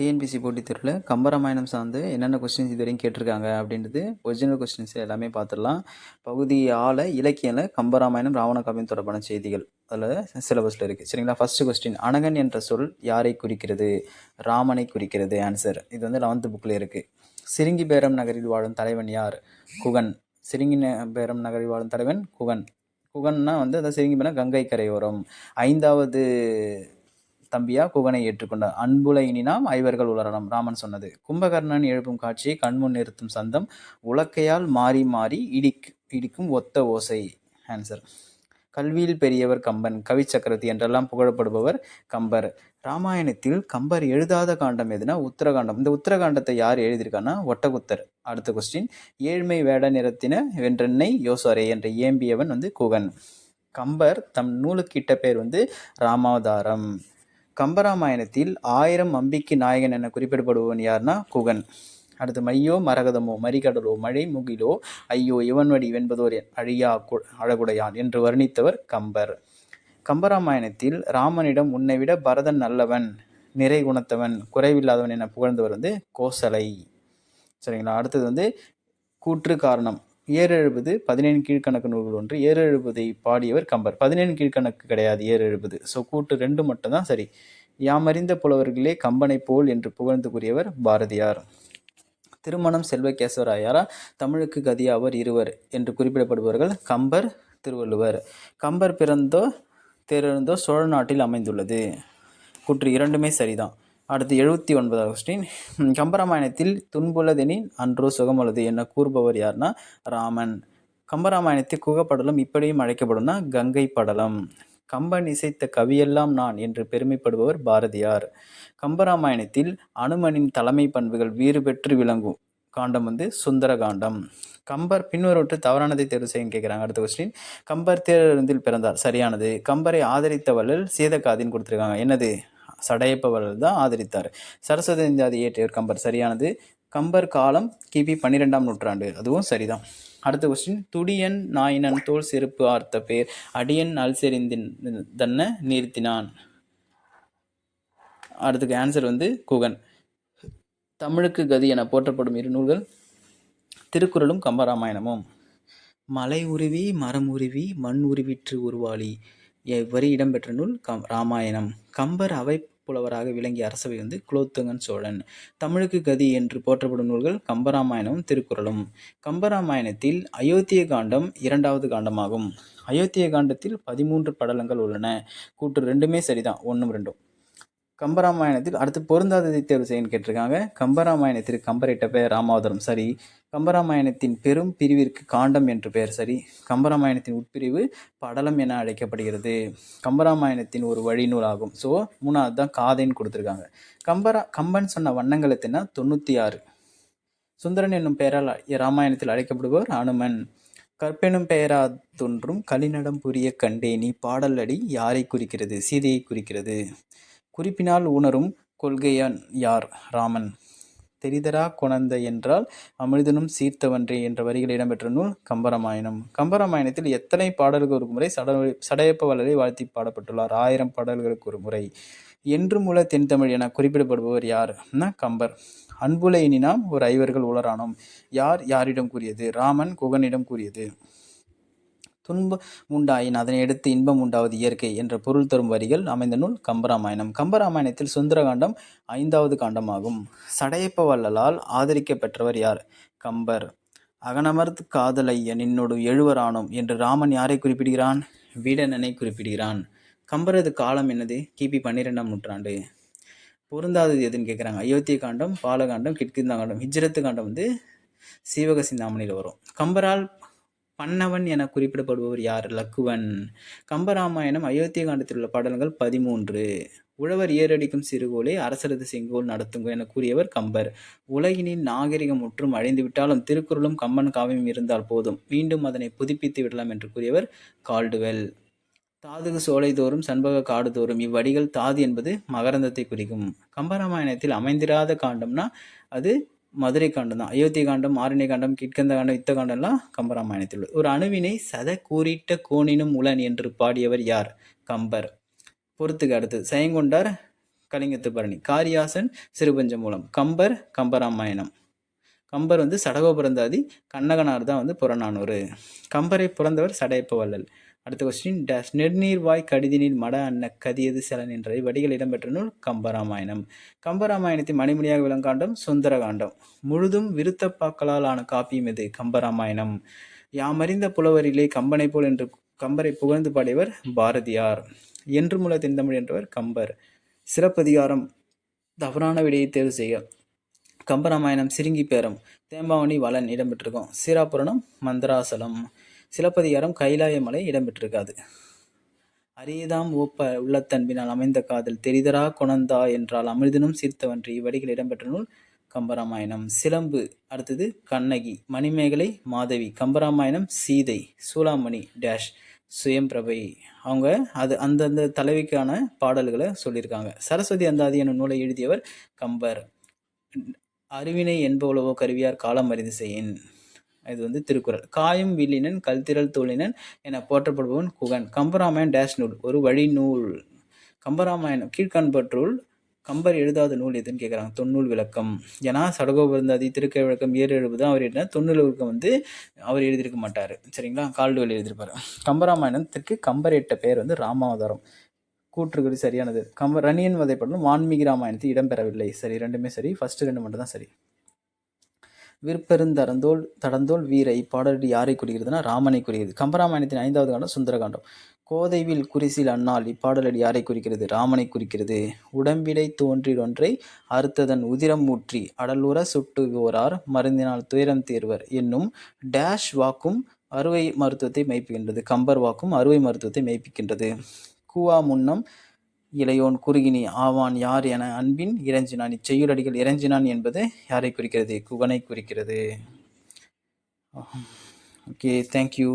TNPSC போட்டித் தேர்வில் கம்பராமாயணம் சார்ந்து என்னென்ன கொஸ்டின்ஸ் இது வரைக்கும் கேட்டிருக்காங்க அப்படின்றது ஒரிஜினல் கொஸ்டின்ஸ் எல்லாமே பார்த்துடலாம். பகுதி ஆல இலக்கியல கம்பராமாயணம் ராவணகாவியம் தொடர்பான செய்திகள். அதில் சிலபஸில் இருக்குது சரிங்களா? ஃபஸ்ட்டு கொஸ்டின் அனகன் என்ற சொல் யாரை குறிக்கிறது? ராமனை குறிக்கிறது. ஆன்சர் இது வந்து லெவன்த்து புக்கில் இருக்குது சிறுங்கி பேரம் நகரில் வாழும் தலைவன் யார்? குகன். சிறுங்கி ந- பேரம் நகரில் வாழும் தலைவன் குகன். குகன்னா வந்து அந்த சிறுங்கி பேரம் கங்கை கரையோரம். ஐந்தாவது தம்பியா குகனை ஏற்றுக்கொண்டார் அன்புல இனினாம் ஐவர்கள் உலரலாம் ராமன் சொன்னது கும்பகர்ணன் எழுப்பும் காட்சியை கண்முன் நிறுத்தும் சந்தம் உலக்கையால் மாறி மாறி இடிக் இடிக்கும் ஒத்த ஓசை. ஆன்சர் கல்வியில் பெரியவர் கம்பன் கவி சக்கரவர்த்தி என்றெல்லாம் புகழப்படுபவர் கம்பர். ராமாயணத்தில் கம்பர் எழுதாத காண்டம் எதுனா உத்தரகாண்டம். இந்த உத்தரகாண்டத்தை யார் எழுதியிருக்கான்னா ஒட்டகுத்தர். அடுத்த கொஸ்டின் ஏழ்மை வேட நிறத்தின வென்றென்னை யோசாரே என்று ஏம்பியவன் வந்து குகன். கம்பர் தம் நூலுக்கிட்ட பேர் வந்து ராமாவதாரம். கம்பராமாயணத்தில் ஆயிரம் அம்பிக்கு நாயகன் என குறிப்பிடப்படுபவன் யார்னா குகன். அடுத்து மையோ மரகதமோ மரிகடலோ மழை முகிலோ ஐயோ இவன்வடி வென்பதோர் என் அழியா கு- அழகுடையான் என்று வர்ணித்தவர் கம்பர். கம்பராமாயணத்தில் ராமனிடம் உன்னை விட பரதன் நல்லவன் நிறை குணத்தவன் குறைவில்லாதவன் என புகழ்ந்தவர் வந்து கோசலை. சரிங்களா? அடுத்தது வந்து கூற்று காரணம். ஏறெழுபது பதினேழு கீழ்க்கணக்கு நூல்கள் ஒன்று ஏறெழுபதை பாடியவர் கம்பர். பதினேழு கீழ்க்கணக்கு கிடையாது ஏறெழுபது. ஸோ கூட்டு ரெண்டு மட்டும்தான் சரி. யாமறிந்த புலவர்களே கம்பனைப் போல் என்று புகழ்ந்து கூறியவர் பாரதியார். திருமணம் செல்வகேசவராயாரா தமிழுக்கு கதியாவர் இருவர் என்று குறிப்பிடப்படுபவர்கள் கம்பர் திருவள்ளுவர். கம்பர் பிறந்தோ தேர்ந்தோ சோழ நாட்டில் அமைந்துள்ளது. கூற்று இரண்டுமே சரிதான். அடுத்து எழுபத்தி ஒன்பதாவது கொஸ்டின் கம்பராமாயணத்தில் துன்புள்ளதெனின் அன்றோ சுகமுள்ளது என கூறுபவர் யார்னா ராமன். கம்பராமாயணத்தில் குகப்படலம் இப்படியும் அழைக்கப்படும்னா கங்கை படலம் கம்பன் இசைத்த கவியெல்லாம் நான் என்று பெருமைப்படுபவர் பாரதியார். கம்பராமாயணத்தில் அனுமனின் தலைமை பண்புகள் வீறு பெற்று விளங்கும் காண்டம் வந்து சுந்தர காண்டம் கம்பர் பின்வருவற்று தவறானதை தேர்வு செய்யும் கேட்குறாங்க. அடுத்த கொஸ்டின் கம்பர் தேரில் பிறந்தார். சரியானது. கம்பரை ஆதரித்த வள்ளல் சீதக்காதின்னு கொடுத்துருக்காங்க. என்னது? சடையப்பவர்கள் தான் ஆதரித்தார். சரஸ்வதி இயற்றியவர் கம்பர். சரியானது. கம்பர் காலம் கிபி பன்னிரெண்டாம் நூற்றாண்டு. அதுவும் சரிதான். அடுத்த கொஸ்டின் துடியன் நாயினன் தோல் செருப்பு ஆர்த்த பேர். அடியன் அல்செறிந்தின் தன்ன நிறுத்தினான். அடுத்துக்கு ஆன்சர் வந்து குகன். தமிழுக்கு கதி என போற்றப்படும் இரு நூல்கள் திருக்குறளும் கம்பராமாயணமும். மலை உருவி மரம் உருவி மண் உருவிற்று உருவாளி. இவ்வரி இடம்பெற்ற நூல் கம் ராமாயணம். கம்பர் அவை புலவராக விளங்கிய அரசவை வந்து குலோத்துங்கன் சோழன். தமிழுக்கு கதி என்று போற்றப்படும் நூல்கள் கம்பராமாயணமும் திருக்குறளும். கம்பராமாயணத்தில் அயோத்திய காண்டம் இரண்டாவது காண்டமாகும். அயோத்திய காண்டத்தில் பதிமூன்று படலங்கள் உள்ளன. கூற்று ரெண்டுமே சரிதான். ஒன்றும் ரெண்டும். கம்பராமாயணத்தில் அடுத்து பொருந்தாததை தேர்வு செய்யன்னு கேட்டிருக்காங்க. கம்பராமாயணத்திற்கு கம்பரிட்ட பெயர் ராமாவதரம். சரி கம்பராமாயணத்தின் பெரும் பிரிவிற்கு காண்டம் என்று பெயர். சரி கம்பராமாயணத்தின் உட்பிரிவு படலம் என அழைக்கப்படுகிறது. கம்பராமாயணத்தின் ஒரு வழிநூல் ஆகும். ஸோ மூணாவது தான் காதைன்னு கொடுத்துருக்காங்க. கம்பரா கம்பன் சொன்ன வண்ணங்கள் எத்தினா தொண்ணூற்றி ஆறு சுந்தரன் என்னும் பெயரால் ராமாயணத்தில் அழைக்கப்படுபவர் அனுமன். கற்பெனும் பெயரா தோன்றும் கலிநடம் புரிய கண்டேனி. பாடல் அடி யாரை குறிக்கிறது? சீதையை குறிக்கிறது. குறிப்பினால் உணரும் கொள்கையான் யார்? ராமன். தெரிதரா கொணந்த என்றால் அமிர்தனும் சீர்த்தவன்றே என்ற வரிகள் இடம்பெற்ற நூல் கம்பராமாயணம். கம்பராமாயணத்தில் எத்தனை பாடல்கள் ஒரு முறை சட சடையப்ப வளரை வாழ்த்தி பாடப்பட்டுள்ளார். ஆயிரம் பாடல்களுக்கு ஒரு முறை என்று மூல தென்தமிழ் என குறிப்பிடப்படுபவர் யார்னா கம்பர். அன்புல எனினாம் ஒரு ஐவர்கள் உளரானோம். யார் யாரிடம் கூறியது? ராமன் குகனிடம் கூறியது. துன்பம் உண்டாயின் அதனை எடுத்து இன்பம் உண்டாவது இயற்கை என்ற பொருள் தரும் வரிகள் அமைந்த நூல் கம்பராமாயணம். கம்பராமாயணத்தில் சுந்தரகாண்டம் ஐந்தாவது காண்டமாகும். சடையப்ப வள்ளலால் ஆதரிக்கப்பெற்றவர் யார்? கம்பர். அகனமர்த் காதலைய நின்னோடு எழுவரானோம் என்று ராமன் யாரை குறிப்பிடுகிறான்? வீடனனை குறிப்பிடுகிறான். கம்பரது காலம் என்னது? கிபி பன்னிரெண்டாம் நூற்றாண்டு. பொருந்தாதது எதுன்னு கேட்குறாங்க அயோத்திய காண்டம் பாலகாண்டம் கிட்கிந்தா காண்டம் ஹிஜ்ரத்து காண்டம் வந்து சீவக சிந்தாமணியில் வரும். கம்பரால் பன்னவன் என குறிப்பிடப்படுபவர் யார்? லக்குவன். கம்பராமாயணம் அயோத்திய காண்டத்தில் உள்ள பாடல்கள் பதிமூன்று. உழவர் ஏறடிக்கும் சிறுகோலை அரசரது செங்கோல் நடத்துங்க என கூறியவர் கம்பர். உலகினின் நாகரிகம் முற்றும் அழிந்து விட்டாலும் திருக்குறளும் கம்பன் காவியம் இருந்தால் போதும். மீண்டும் அதனை புதுப்பித்து விடலாம் என்று கூறியவர் கால்டுவெல். தாதுகு சோலை தோறும் சண்பக காடு தோறும் இவ்வடிகள் தாது என்பது மகரந்தத்தை குறிக்கும். கம்பராமாயணத்தில் அமைந்திராத காண்டம்னா அது மதுரை காண்டம் தான். அயோத்தி காண்டம் ஆரண்ய காண்டம் கிட்கந்த காண்டம் யுத்த காண்டம்லாம் கம்பராமாயணத்தில் உள்ளது ஒரு அணுவினை சத கூறிட்ட கோணினும் உலன் என்று பாடியவர் யார்? கம்பர். பொறுத்துக்கு அடுத்தது செயங்கொண்டார் கலிங்கத்து பரணி காரியாசன் சிறுபஞ்ச மூலம் கம்பர் கம்பராமாயணம். கம்பர் வந்து சடகோ பிறந்தாதி கண்ணகனார் தான் வந்து புறநானூறு. கம்பரை பிறந்தவர் சடையப்ப வள்ளல் அடுத்த கொஸ்டின் டேஷ் நெடுநீர்வாய் கடிதினில் மட அன்ன கதியது செலன் என்ற வடிகள் இடம்பெற்ற நூல் கம்பராமாயணம். கம்பராமாயணத்தின் மணிமணியாக விளங்காண்டம் சுந்தரகாண்டம். முழுதும் விருத்தப்பாக்களால் ஆன காப்பியம் இது கம்பராமாயணம். யாமறிந்த புலவரிலே கம்பனை போல் என்று கம்பரை புகழ்ந்து பாடியவர் பாரதியார். என்று முல தென்தமிழ் என்றவர் கம்பர். சிறப்பதிகாரம் தவறான விடையை தேர்வு செய்ய கம்பராமாயணம் சிறுங்கி பேரம் தேம்பாவணி வளன் இடம்பெற்றிருக்கும். சீராபுரணம் மந்திராசலம். சிலப்பதிகாரம் கைலாயமலை இடம்பெற்றிருக்காது. அரியதாம் ஓப்ப உள்ளத்தன்பினால் அமைந்த காதல் தெரிதரா கொணந்தா என்றால் அமிர்தனும் சீர்த்தவன்றி இவ்வடிகள் இடம்பெற்ற நூல் கம்பராமாயணம். சிலம்பு அடுத்தது கண்ணகி மணிமேகலை மாதவி கம்பராமாயணம் சீதை சூளாமணி டேஷ் சுயம்பிரபை. அவங்க அது அந்தந்த தலைவிக்கான பாடல்களை சொல்லியிருக்காங்க. சரஸ்வதி அந்தாதி என்னும் நூலை எழுதியவர் கம்பர். அறிவினை என்பவளவோ கருவியார் காலம் அறிந்து செய்யின். இது வந்து திருக்குறள். காயும் வில்லினன் கல்திரள் தோழினன் என போற்றப்படுபவன் குகன். கம்பராமாயண் டேஷ் நூல். ஒரு வழி நூல். கம்பராமாயணம் கீழ்காண்பற்றுள் கம்பர் எழுதாத நூல் எதுன்னு கேட்குறாங்க தொன்னூல் விளக்கம். ஏன்னா சடகோபருந்தாதி திருக்கை விளக்கம் ஏறு தான் அவர் எழுதினா. தொன்னூல் விளக்கம் வந்து அவர் எழுதியிருக்க மாட்டார். சரிங்களா? கால்டுவல் எழுதியிருப்பார். கம்பராமாயணத்திற்கு கம்பர் இட்ட பெயர் வந்து ராமாவதாரம். கூற்றுகள் சரியானது. கம்ப ரணியன் வதைப்படலும் வான்மீகி ராமாயணத்தில் இடம்பெறவில்லை. சரி ரெண்டுமே சரி. ஃபர்ஸ்ட் ரெண்டு மட்டும் தான் சரி. விற்பெருந்தரந்தோல் தடந்தோல் வீர இப்பாடல் யாரை குறிக்கிறதுனா ராமனை குறிக்கிறது. கம்பராமாயணத்தின் ஐந்தாவது காண்டம் சுந்தரகாண்டம். கோதைவில் குறிசில் அண்ணால் இப்பாடலடி யாரை குறிக்கிறது? ராமனை குறிக்கிறது. உடம்பிடை தோன்றிடொன்றை அறுத்ததன் உதிரம் ஊற்றி அடலுற சுட்டுவோரார் மருந்தினால் துயரம் தீர்வர் என்னும் டேஷ் வாக்கும் அறுவை மருத்துவத்தை மெய்ப்புகின்றது. கம்பர் வாக்கும் அறுவை மருத்துவத்தை மெய்ப்பிக்கின்றது. கூவா முன்னம் இளையோன் குறுகினி ஆவான் யார் என அன்பின் இறைஞ்சினான். இச்செய்யுளடிகள் இறைஞ்சினான் என்பது யாரை குறிக்கிறது? குகனை குறிக்கிறது. Okay thank you